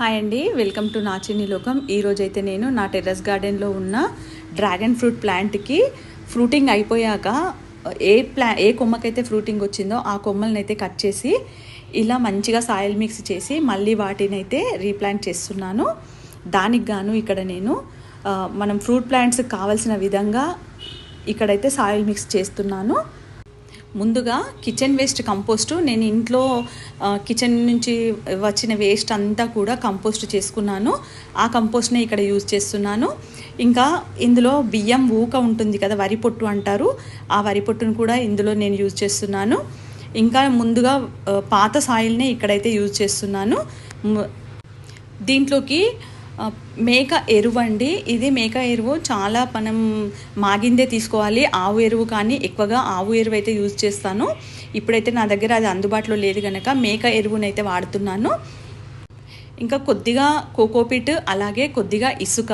Hi అండి welcome to నాచిని లోకం ఈరోజు అయితే నేను నా టెర్రస్ గార్డెన్లో ఉన్న డ్రాగన్ ఫ్రూట్ ప్లాంట్కి ఫ్రూటింగ్ అయిపోయాక ఏ ప్లా ఏ కొమ్మకైతే ఫ్రూటింగ్ వచ్చిందో ఆ కొమ్మలనైతే అయితే కట్ చేసి ఇలా మంచిగా సాయిల్ మిక్స్ చేసి మళ్ళీ వాటినైతే రీప్లాంట్ చేస్తున్నాను. దానికి గాను ఇక్కడ నేను మనం ఫ్రూట్ ప్లాంట్స్ కావాల్సిన విధంగా ఇక్కడైతే సాయిల్ మిక్స్ చేస్తున్నాను. ముందుగా కిచెన్ వేస్ట్ కంపోస్ట్ నేను ఇంట్లో కిచెన్ నుంచి వచ్చిన వేస్ట్ అంతా కూడా కంపోస్ట్ చేసుకున్నాను. ఆ కంపోస్ట్నే ఇక్కడ యూజ్ చేస్తున్నాను. ఇంకా ఇందులో బియ్యం ఊక ఉంటుంది కదా వరి పొట్టు అంటారు. ఆ వరి పొట్టును కూడా ఇందులో నేను యూజ్ చేస్తున్నాను. ఇంకా ముందుగా పాత సాయిల్నే ఇక్కడైతే యూజ్ చేస్తున్నాను. దీంట్లోకి మేక ఎరువు అండి ఇది మేక ఎరువు చాలా మనం మాగిందే తీసుకోవాలి. ఆవు ఎరువు కానీ ఎక్కువగా ఆవు ఎరువు అయితే యూజ్ చేస్తాను. ఇప్పుడైతే నా దగ్గర అది అందుబాటులో లేదు కనుక మేక ఎరువునైతే వాడుతున్నాను. ఇంకా కొద్దిగా కోకోపిట్ అలాగే కొద్దిగా ఇసుక.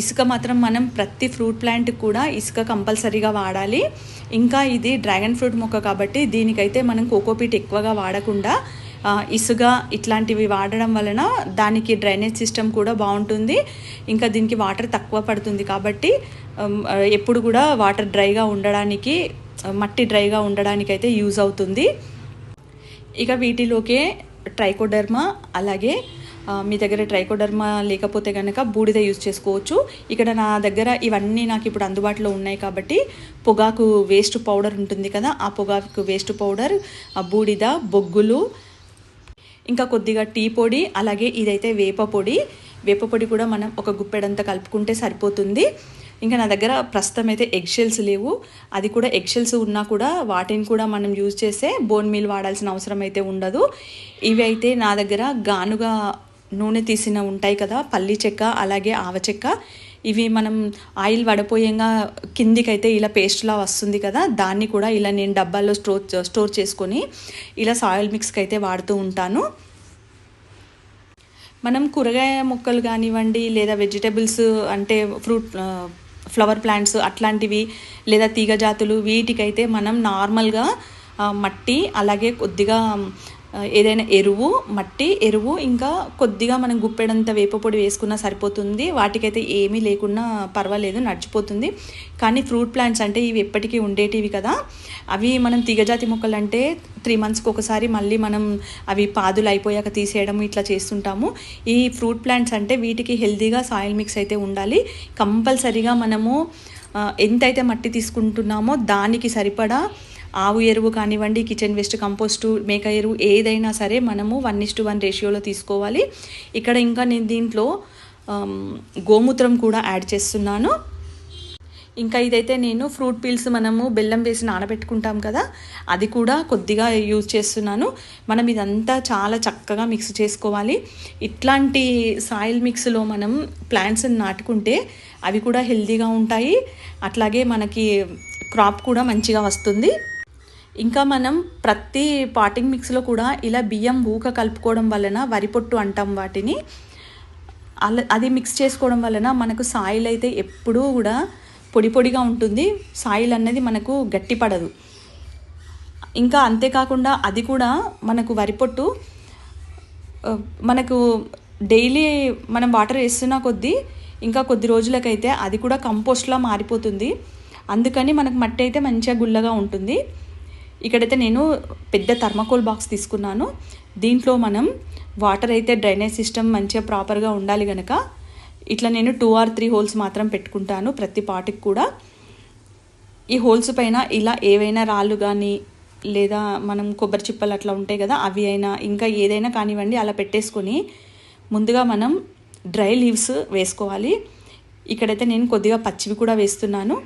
ఇసుక మాత్రం మనం ప్రతి ఫ్రూట్ ప్లాంట్ కూడా ఇసుక కంపల్సరీగా వాడాలి. ఇంకా ఇది డ్రాగన్ ఫ్రూట్ మొక్క కాబట్టి దీనికైతే మనం కోకోపిట్ ఎక్కువగా వాడకుండా ఇసుక ఇట్లాంటివి వాడడం వలన దానికి డ్రైనేజ్ సిస్టమ్ కూడా బాగుంటుంది. ఇంకా దీనికి వాటర్ తక్కువ పడుతుంది కాబట్టి ఎప్పుడు కూడా వాటర్ డ్రైగా ఉండడానికి మట్టి డ్రైగా ఉండడానికి అయితే యూజ్ అవుతుంది. ఇక వీటిలోకే ట్రైకోడర్మా అలాగే మీ దగ్గర ట్రైకోడర్మా లేకపోతే కనుక బూడిద యూజ్ చేసుకోవచ్చు. ఇక్కడ నా దగ్గర ఇవన్నీ నాకు ఇప్పుడు అందుబాటులో ఉన్నాయి కాబట్టి పొగాకు వేస్ట్ పౌడర్ ఉంటుంది కదా ఆ పొగాకు వేస్ట్ పౌడర్ బూడిద బొగ్గులు ఇంకా కొద్దిగా టీ పొడి అలాగే ఇదైతే వేప పొడి. వేప పొడి కూడా మనం ఒక గుప్పెడంతా కలుపుకుంటే సరిపోతుంది. ఇంకా నా దగ్గర ప్రస్తుతం అయితే ఎగ్ షెల్స్ లేవు. అది కూడా ఎగ్ షెల్స్ ఉన్నా కూడా వాటిని కూడా మనం యూజ్ చేసే బోన్ మీల్ వాడాల్సిన అవసరం అయితే ఉండదు. ఇవి అయితే నా దగ్గర గానుగా నూనె తీసిన ఉంటాయి కదా పల్లి చెక్క అలాగే ఆవ చెక్క. ఇవి మనం ఆయిల్ వడపోయంగా కిందికైతే ఇలా పేస్ట్లా వస్తుంది కదా దాన్ని కూడా ఇలా నేను డబ్బాల్లో స్టోర్ స్టోర్ చేసుకొని ఇలా సాయిల్ మిక్స్కి అయితే వాడుతూ ఉంటాను. మనం కూరగాయ మొక్కలు కానివ్వండి లేదా వెజిటబుల్స్ అంటే ఫ్రూట్ ఫ్లవర్ ప్లాంట్స్ అట్లాంటివి లేదా తీగ జాతులు వీటికైతే మనం నార్మల్గా మట్టి అలాగే కొద్దిగా ఏదైనా ఎరువు మట్టి ఎరువు ఇంకా కొద్దిగా మనం గుప్పెడంత వేపపొడి వేసుకున్నా సరిపోతుంది. వాటికైతే ఏమీ లేకున్నా పర్వాలేదు నడిచిపోతుంది. కానీ ఫ్రూట్ ప్లాంట్స్ అంటే ఇవి ఎప్పటికీ ఉండేటివి కదా. అవి మనం తీగజాతి మొక్కలు అంటే త్రీ మంత్స్కి ఒకసారి మళ్ళీ మనం అవి పాదులు అయిపోయాక తీసేయడం ఇట్లా చేస్తుంటాము. ఈ ఫ్రూట్ ప్లాంట్స్ అంటే వీటికి హెల్దీగా సాయిల్ మిక్స్ అయితే ఉండాలి. కంపల్సరీగా మనము ఎంతైతే మట్టి తీసుకుంటున్నామో దానికి సరిపడా ఆవు ఎరువు కానివ్వండి కిచెన్ వేస్ట్ కంపోస్టు మేక ఎరువు ఏదైనా సరే మనము వన్ ఇస్ టు వన్ రేషియోలో తీసుకోవాలి. ఇక్కడ ఇంకా నేను దీంట్లో um, గోమూత్రం కూడా యాడ్ చేస్తున్నాను. ఇంకా ఇదైతే నేను ఫ్రూట్ పీల్స్ మనము బెల్లం వేసి నానబెట్టుకుంటాం కదా అది కూడా కొద్దిగా యూజ్ చేస్తున్నాను. మనం ఇదంతా చాలా చక్కగా మిక్స్ చేసుకోవాలి. ఇట్లాంటి సాయిల్ మిక్స్లో మనం ప్లాంట్స్ని నాటుకుంటే అవి కూడా హెల్తీగా ఉంటాయి. అట్లాగే మనకి క్రాప్ కూడా మంచిగా వస్తుంది. ఇంకా మనం ప్రతి పాటింగ్ మిక్స్లో కూడా ఇలా బియ్యం ఊక కలుపుకోవడం వలన వరి పొట్టు అంటాం వాటిని. అలా అది మిక్స్ చేసుకోవడం వలన మనకు సాయిల్ అయితే ఎప్పుడూ కూడా పొడి పొడిగా ఉంటుంది. సాయిల్ అనేది మనకు గట్టిపడదు. ఇంకా అంతేకాకుండా అది కూడా మనకు వరి పొట్టు మనకు డైలీ మనం వాటర్ వేస్తున్న కొద్దీ ఇంకా కొద్ది రోజులకైతే అది కూడా కంపోస్ట్లా మారిపోతుంది. అందుకని మనకు మట్టి అయితే మంచిగా గుల్లగా ఉంటుంది. ఇక్కడైతే నేను పెద్ద థర్మకోల్ బాక్స్ తీసుకున్నాను. దీంట్లో మనం వాటర్ అయితే డ్రైనేజ్ సిస్టమ్ మంచిగా ప్రాపర్గా ఉండాలి కనుక ఇట్లా నేను టూ ఆర్ త్రీ హోల్స్ మాత్రం పెట్టుకుంటాను ప్రతి పాటికి కూడా. ఈ హోల్స్ పైన ఇలా ఏవైనా రాళ్ళు కానీ లేదా మనం కొబ్బరి చిప్పలు అట్లా ఉంటాయి కదా అవి అయినా ఇంకా ఏదైనా కానివ్వండి అలా పెట్టేసుకొని ముందుగా మనం డ్రై లీవ్స్ వేసుకోవాలి. ఇక్కడైతే నేను కొద్దిగా పచ్చివి కూడా వేస్తున్నాను.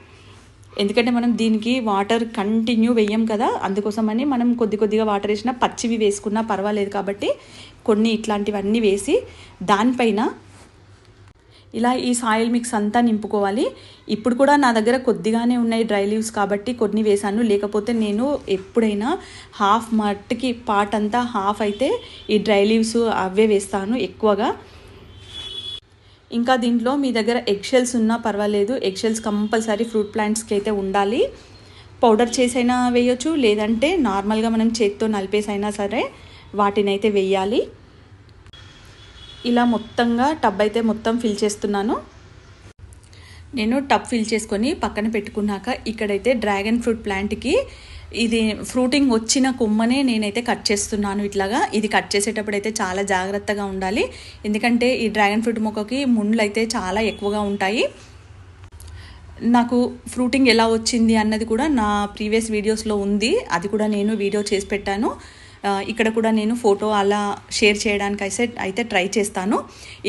ఎందుకంటే మనం దీనికి వాటర్ కంటిన్యూ వేయం కదా. అందుకోసమని మనం కొద్ది కొద్దిగా వాటర్ వేసినా పచ్చివి వేసుకున్నా పర్వాలేదు కాబట్టి కొన్ని ఇట్లాంటివన్నీ వేసి దానిపైన ఇలా ఈ సాయిల్ మిక్స్ అంతా నింపుకోవాలి. ఇప్పుడు కూడా నా దగ్గర కొద్దిగానే ఉన్నాయి డ్రై లీవ్స్ కాబట్టి కొన్ని వేసాను లేకపోతే నేను ఎప్పుడైనా హాఫ్ మట్టికి పార్ట్ అంతా హాఫ్ అయితే ఈ డ్రై లీవ్స్ అవే వేస్తాను ఎక్కువగా. ఇంకా దీంట్లో మీ దగ్గర ఎగ్షెల్స్ ఉన్నా పర్వాలేదు. ఎగ్షెల్స్ కంపల్సరీ ఫ్రూట్ ప్లాంట్స్కి అయితే ఉండాలి. పౌడర్ చేసైనా వేయొచ్చు లేదంటే నార్మల్గా మనం చేతితో నలిపేసైనా సరే వాటిని అయితే వేయాలి. ఇలా మొత్తంగా టబ్ అయితే మొత్తం ఫిల్ చేస్తున్నాను. నేను టబ్ ఫిల్ చేసుకొని పక్కన పెట్టుకున్నాక ఇక్కడైతే డ్రాగన్ ఫ్రూట్ ప్లాంట్కి ఇది ఫ్రూటింగ్ వచ్చిన కొమ్మనే నేనైతే కట్ చేస్తున్నాను ఇట్లాగా. ఇది కట్ చేసేటప్పుడు అయితే చాలా జాగ్రత్తగా ఉండాలి. ఎందుకంటే ఈ డ్రాగన్ ఫ్రూట్ మొక్కకి ముండ్లు అయితే చాలా ఎక్కువగా ఉంటాయి. నాకు ఫ్రూటింగ్ ఎలా వచ్చింది అన్నది కూడా నా ప్రీవియస్ వీడియోస్లో ఉంది. అది కూడా నేను వీడియో చేసి పెట్టాను. ఇక్కడ కూడా నేను ఫోటో అలా షేర్ చేయడానికి అయితే అయితే ట్రై చేస్తాను.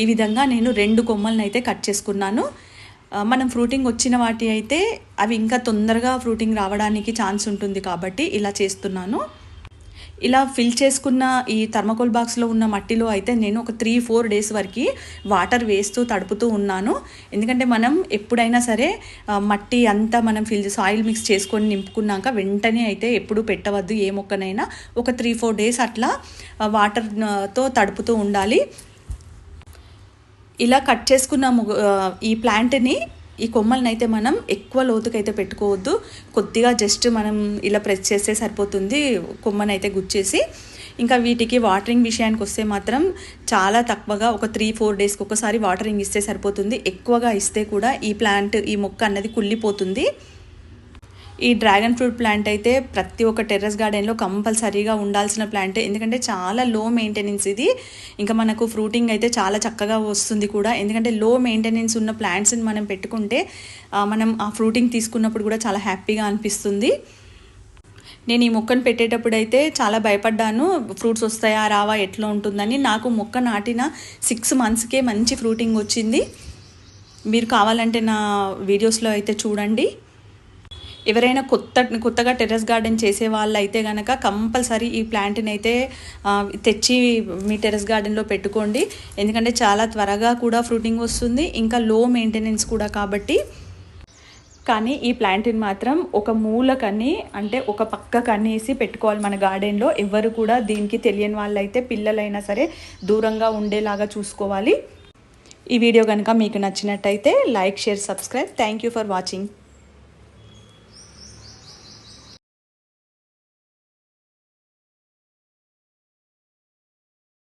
ఈ విధంగా నేను రెండు కొమ్మలను అయితే కట్ చేసుకున్నాను. మనం ఫ్రూటింగ్ వచ్చిన వాటి అయితే అవి ఇంకా తొందరగా ఫ్రూటింగ్ రావడానికి ఛాన్స్ ఉంటుంది కాబట్టి ఇలా చేస్తున్నాను. ఇలా ఫిల్ చేసుకున్న ఈ థర్మకోల్ బాక్స్లో ఉన్న మట్టిలో అయితే నేను ఒక త్రీ ఫోర్ డేస్ వరకు వాటర్ వేస్తూ తడుపుతూ ఉన్నాను. ఎందుకంటే మనం ఎప్పుడైనా సరే మట్టి అంతా మనం ఫిల్ సాయిల్ మిక్స్ చేసుకొని నింపుకున్నాక వెంటనే అయితే ఎప్పుడు పెట్టవద్దు ఏ మొక్కనైనా. ఒక త్రీ ఫోర్ డేస్ అట్లా వాటర్తో తడుపుతూ ఉండాలి. ఇలా కట్ చేసుకున్నాము ఈ ప్లాంట్ని ఈ కొమ్మల్ని అయితే మనం ఎక్కువ లోతుకైతే పెట్టుకోవద్దు. కొద్దిగా జస్ట్ మనం ఇలా ప్రెస్ చేస్తే సరిపోతుంది కొమ్మని అయితే గుచ్చేసి. ఇంకా వీటికి వాటరింగ్ విషయానికి వస్తే మాత్రం చాలా తక్కువగా ఒక త్రీ ఫోర్ డేస్కి ఒకసారి వాటరింగ్ ఇస్తే సరిపోతుంది. ఎక్కువగా ఇస్తే కూడా ఈ ప్లాంట్ ఈ మొక్క అన్నది కుళ్ళిపోతుంది. ఈ డ్రాగన్ ఫ్రూట్ ప్లాంట్ అయితే ప్రతి ఒక్క టెర్రస్ గార్డెన్లో కంపల్సరీగా ఉండాల్సిన ప్లాంట్ ఎందుకంటే చాలా లో మెయింటెనెన్స్ ఇది. ఇంకా మనకు ఫ్రూటింగ్ అయితే చాలా చక్కగా వస్తుంది కూడా. ఎందుకంటే లో మెయింటెనెన్స్ ఉన్న ప్లాంట్స్ని మనం పెట్టుకుంటే మనం ఆ ఫ్రూటింగ్ తీసుకున్నప్పుడు కూడా చాలా హ్యాపీగా అనిపిస్తుంది. నేను ఈ మొక్కను పెట్టేటప్పుడు అయితే చాలా భయపడ్డాను. ఫ్రూట్స్ వస్తాయా రావా ఎట్లా ఉంటుందని. నాకు మొక్క నాటిన సిక్స్ మంత్స్కే మంచి ఫ్రూటింగ్ వచ్చింది. మీరు కావాలంటే నా వీడియోస్లో అయితే చూడండి. ఎవరైనా కొత్త కొత్తగా టెర్రస్ గార్డెన్ చేసే వాళ్ళు అయితే కనుక కంపల్సరీ ఈ ప్లాంట్ని అయితే తెచ్చి మీ టెర్రస్ గార్డెన్లో పెట్టుకోండి. ఎందుకంటే చాలా త్వరగా కూడా ఫ్రూటింగ్ వస్తుంది. ఇంకా లో మెయింటెనెన్స్ కూడా కాబట్టి. కానీ ఈ ప్లాంట్ని మాత్రం ఒక మూలకని అంటే ఒక పక్క కనేసి పెట్టుకోవాలి మన గార్డెన్లో. ఎవరు కూడా దీనికి తెలియని వాళ్ళైతే పిల్లలైనా సరే దూరంగా ఉండేలాగా చూసుకోవాలి. ఈ వీడియో కనుక మీకు నచ్చినట్టయితే like share subscribe. Thank you for watching.